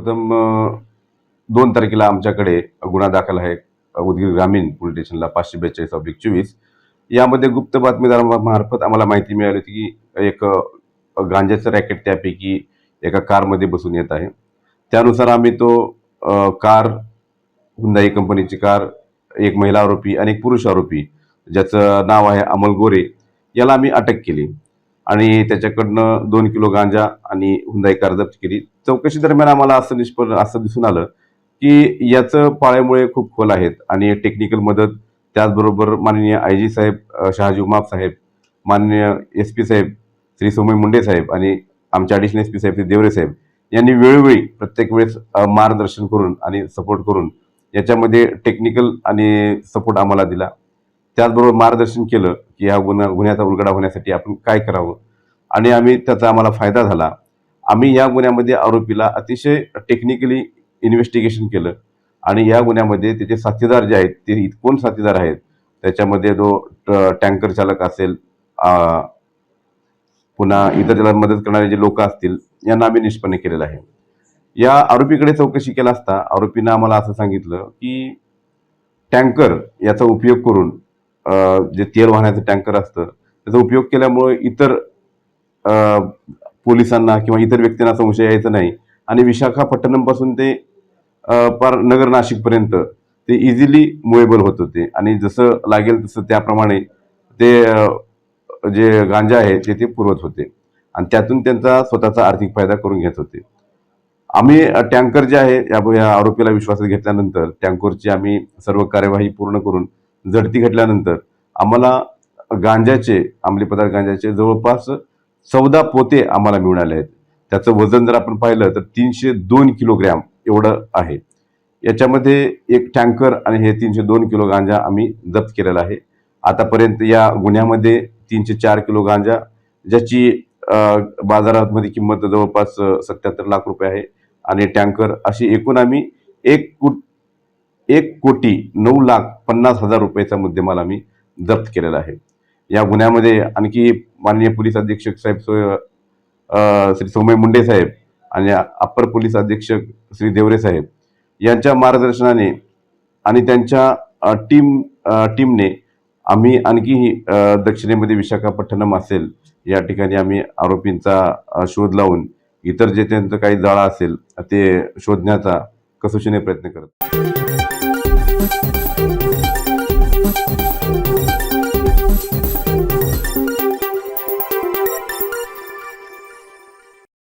प्रथम दोन तारखेला आमच्याकडे गुन्हा दाखल आहे उदगीर ग्रामीण पोलीस स्टेशनला पाचशे बेचाळीस ऑब्लिक चोवीस. यामध्ये गुप्त बातमीदारामार्फत आम्हाला माहिती मिळाली होती की एक गांजाचं रॅकेट त्यापैकी एका कारमध्ये बसून येत आहे. त्यानुसार आम्ही तो कार हुंदाई कंपनीची कार एक महिला आरोपी आणि एक पुरुष आरोपी ज्याचं नाव आहे अमल गोरे याला आम्ही अटक केली. आणि त्याच्याकडनं दोन किलो गांजा आणि हुंदाई कार जप्त केली. चौकशी दरम्यान आम्हाला असं निष्पन्न असं दिसून आलं की याचं पाळ्यामुळे खूप खोल आहेत आणि टेक्निकल मदत त्याचबरोबर माननीय आय जी साहेब शहाजी उमाप साहेब माननीय एस पी साहेब श्री सोमय मुंडे साहेब आणि आमचे ॲडिशनल एस पी साहेब श्री देवरे साहेब यांनी वेळोवेळी प्रत्येक वेळेस मार्गदर्शन करून आणि सपोर्ट करून याच्यामध्ये टेक्निकल आणि सपोर्ट आम्हाला दिला. त्याचबरोबर मार्गदर्शन केलं की ह्या गुन्हा गुन्ह्याचा उलगडा होण्यासाठी आपण काय करावं? आणि आम्ही त्याचा आम्हाला फायदा झाला. आम्ही या गुन्ह्यामध्ये आरोपीला अतिशय टेक्निकली इन्व्हेस्टिगेशन केलं. आणि या गुन्ह्यामध्ये त्याचे साथीदार जे आहेत ते कोण साथीदार आहेत त्याच्यामध्ये जो ट- टँकर चालक असेल पुन्हा इतर त्याला मदत करणारे जे लोक असतील यांना आम्ही निष्पन्न केलेलं आहे. या आरोपीकडे चौकशी केला असता आरोपीनं आम्हाला असं सांगितलं की टँकर याचा उपयोग करून जे तेल वाहण्याचं टँकर असतं त्याचा उपयोग केल्यामुळे इतर पोलिसांना किंवा इतर व्यक्तींना संशय यायचा नाही. आणि विशाखापट्टणमपासून ते पार नगर नाशिकपर्यंत ते इझिली मुवेबल होत होते. आणि जसं लागेल तसं त्याप्रमाणे ते जे गांजा आहे ते ते पुरवत होते. आणि त्यातून त्यांचा स्वतःचा आर्थिक फायदा करून घेत होते. आम्ही टँकर जे आहे या या आरोपीला विश्वासात घेतल्यानंतर टँकरची आम्ही सर्व कार्यवाही पूर्ण करून झडती घेतल्यानंतर आम्हाला गांजाचे अंमली पदार्थ गांजाचे जवळपास चौदा पोते आम्हाला मिळाले आहेत. त्याचं वजन जर आपण पाहिलं तर तीनशे दोन किलोग्रॅम एवढं आहे. याच्यामध्ये एक टँकर आणि हे तीनशे दोन किलो गांजा आम्ही जप्त केलेला आहे. आतापर्यंत या गुन्ह्यामध्ये तीनशे चार किलो गांजा ज्याची बाजारामध्ये किंमत जवळपास सत्याहत्तर लाख रुपये आहे. आणि टँकर अशी एकूण आम्ही एक कुट एक कोटी नऊ लाख पन्नास हजार रुपयाचा मुद्देमाल आम्ही जप्त केलेला आहे. या गुन्ह्यामध्ये आणखी माननीय पोलीस अधीक्षक साहेब श्री सौम्य मुंडे साहेब आणि अप्पर पोलीस अधीक्षक श्री देवरे साहेब यांच्या मार्गदर्शनाने आणि त्यांच्या टीम टीमने आम्ही आणखी दक्षिणेमध्ये विशाखापट्टणम असेल या ठिकाणी आम्ही आरोपींचा शोध लावून इतर जे त्यांचं काही जाळा असेल ते शोधण्याचा कसोशीने प्रयत्न करत thank you.